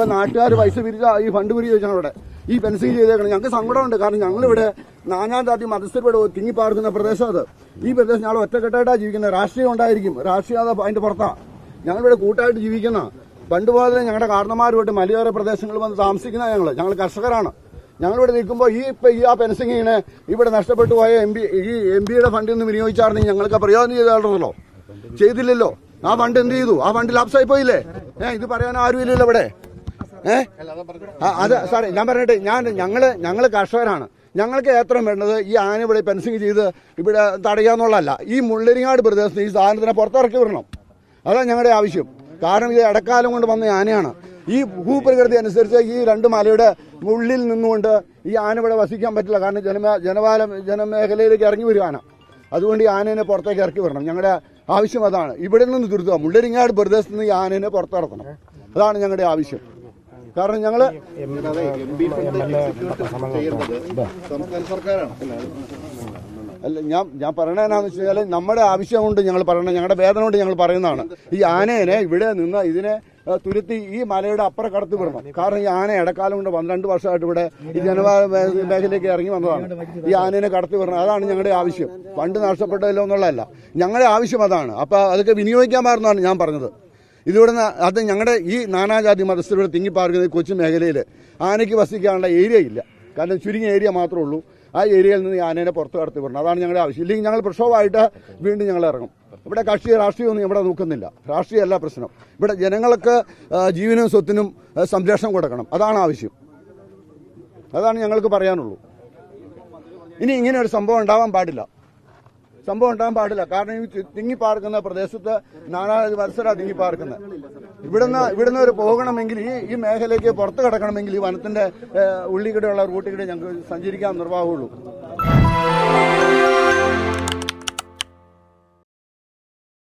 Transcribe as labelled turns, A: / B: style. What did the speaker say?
A: ഇപ്പൊ നാട്ടുകാർ പൈസ പിരിച്ച ഈ ഫണ്ട് പിരിച്ച് വെച്ചാണ് ഇവിടെ. ഈ പെൻസിൽ ചെയ്തേക്കണം. ഞങ്ങൾക്ക് സങ്കടമുണ്ട്. കാരണം ഞങ്ങളിവിടെ നാനാം ജാതി മതസ്ഥരുടെ തിങ്ങിപ്പാർക്കുന്ന പ്രദേശം അത്. ഈ പ്രദേശം ഞങ്ങൾ ഒറ്റക്കെട്ടായിട്ടാണ് ജീവിക്കുന്നത്. രാഷ്ട്രീയം ഉണ്ടായിരിക്കും. രാഷ്ട്രീയം അത് അതിന്റെ പുറത്താ. ഞങ്ങളിവിടെ കൂട്ടായിട്ട് ജീവിക്കുന്ന പണ്ട് പോലെ ഞങ്ങളുടെ കാരണന്മാരുമായിട്ട് മലയോര പ്രദേശങ്ങളിൽ വന്ന് താമസിക്കുന്ന ഞങ്ങൾ ഞങ്ങൾ കർഷകരാണ്. ഞങ്ങളിവിടെ നിൽക്കുമ്പോൾ ഈ ഇപ്പൊ ഈ ആ പെൻസിങ്ങിനെ ഇവിടെ നഷ്ടപ്പെട്ടു പോയ എം പി ഈ എം പിയുടെ ഫണ്ടിൽ നിന്ന് വിനിയോഗിച്ചാണെങ്കിൽ ഞങ്ങൾക്ക് പ്രയോജനം ചെയ്തായിരുന്നല്ലോ. ചെയ്തില്ലല്ലോ. ആ ഫണ്ട് എന്ത് ചെയ്തു? ആ ഫണ്ട് ലാപ്സായി പോയില്ലേ? ഏഹ് ഇത് പറയാൻ ആരുമില്ലല്ലോ ഇവിടെ. ഏ? ആ, അത് സാറേ ഞാൻ പറഞ്ഞിട്ട് ഞാൻ ഞങ്ങൾ ഞങ്ങൾ കർഷകരാണ്. ഞങ്ങൾക്ക് ഏറ്റവും വേണ്ടത് ഈ ആന ഇവിടെ പെൻസിങ് ചെയ്ത് ഇവിടെ തടയാന്നുള്ളതല്ല ഈ മുള്ളരിങ്ങാട് പ്രദേശത്ത് ഈ സാധനത്തിനെ പുറത്തിറക്കി വിടണം. അതാണ് ഞങ്ങളുടെ ആവശ്യം. കാരണം ഇത് ഇടക്കാലം കൊണ്ട് വന്ന ആനയാണ്. ഈ ഭൂപ്രകൃതി അനുസരിച്ച് ഈ രണ്ട് മലയുടെ ഉള്ളിൽ നിന്നുകൊണ്ട് ഈ ആന ഇവിടെ വസിക്കാൻ പറ്റില്ല. കാരണം ജനമേ ജനവാല ജനമേഖലയിലേക്ക് ഇറങ്ങി വരും ആന. അതുകൊണ്ട് ഈ ആനേനെ പുറത്തേക്ക് ഇറക്കി വിടണം. ഞങ്ങളുടെ ആവശ്യം അതാണ്. ഇവിടെ നിന്ന് തുരുത്തുക. മുള്ളരിങ്ങാട് പ്രദേശത്ത് നിന്ന് ഈ ആനേനെ പുറത്തിറക്കണം. അതാണ് ഞങ്ങളുടെ ആവശ്യം. കാരണം ഞങ്ങൾ സർക്കാരാണ് അല്ല ഞാൻ ഞാൻ പറയണതെന്നാന്ന് വെച്ച് കഴിഞ്ഞാൽ നമ്മുടെ ആവശ്യം കൊണ്ട് ഞങ്ങൾ പറയണം ഞങ്ങളുടെ വേദന കൊണ്ട് ഞങ്ങൾ പറയുന്നതാണ് ഈ ആനേനെ ഇവിടെ നിന്ന് ഇതിനെ തുരുത്തി ഈ മലയുടെ അപ്പുറം കടത്തി വിടണം കാരണം ഈ ആന ഇടക്കാലം കൊണ്ട് പന്ത്രണ്ട് വർഷമായിട്ട് ഇവിടെ ഈ ജനവാസ മേഖലയ്ക്ക് ഇറങ്ങി വന്നതാണ് ഈ ആനേനെ കടത്തി വിടണം അതാണ് ഞങ്ങളുടെ ആവശ്യം പണ്ട് നഷ്ടപ്പെട്ടല്ലോ എന്നുള്ളതല്ല ഞങ്ങളുടെ ആവശ്യം അതാണ് അപ്പൊ അതൊക്കെ വിനിയോഗിക്കാമായിരുന്നാണ് ഞാൻ പറഞ്ഞത് നിന്ന് അത് ഞങ്ങളുടെ ഈ നാനാജാതി മതസ്ഥരുടെ തിങ്ങിപ്പാർക്കുന്ന കൊച്ചു മേഖലയിൽ ആനയ്ക്ക് വസിക്കാനുള്ള ഏരിയ ഇല്ല. കാരണം ചുരുങ്ങിയ ഏരിയ മാത്രമേ ഉള്ളൂ. ആ ഏരിയയിൽ നിന്ന് ഈ ആനേനെ പുറത്ത് കടത്തി വിടണം. അതാണ് ഞങ്ങളുടെ ആവശ്യം. ഇല്ലെങ്കിൽ ഞങ്ങൾ പ്രക്ഷോഭമായിട്ട് വീണ്ടും ഞങ്ങൾ ഇറങ്ങും. ഇവിടെ കക്ഷി രാഷ്ട്രീയമൊന്നും ഇവിടെ നോക്കുന്നില്ല. രാഷ്ട്രീയമല്ല പ്രശ്നം. ഇവിടെ ജനങ്ങൾക്ക് ജീവനും സ്വത്തിനും സംരക്ഷണം കൊടുക്കണം. അതാണ് ആവശ്യം. അതാണ് ഞങ്ങൾക്ക് പറയാനുള്ളൂ. ഇനി ഇങ്ങനെ ഒരു സംഭവം ഉണ്ടാവാൻ പാടില്ല. സംഭവം ഉണ്ടാകാൻ പാടില്ല. കാരണം ഈ തിങ്ങി തിങ്ങിപ്പാർക്കുന്ന പ്രദേശത്ത് നാനാജാതി തിങ്ങി തിങ്ങിപ്പാർക്കുന്നത് ഇവിടുന്ന് ഇവിടുന്ന് ഒരു പോകണമെങ്കിൽ ഈ ഈ മേഖലയ്ക്ക് പുറത്ത് കിടക്കണമെങ്കിൽ ഈ വനത്തിന്റെ ഉള്ളിക്കിടെയുള്ള റൂട്ടിക്കിടെ ഞങ്ങൾക്ക് സഞ്ചരിക്കാൻ നിർവാഹമുള്ളൂ.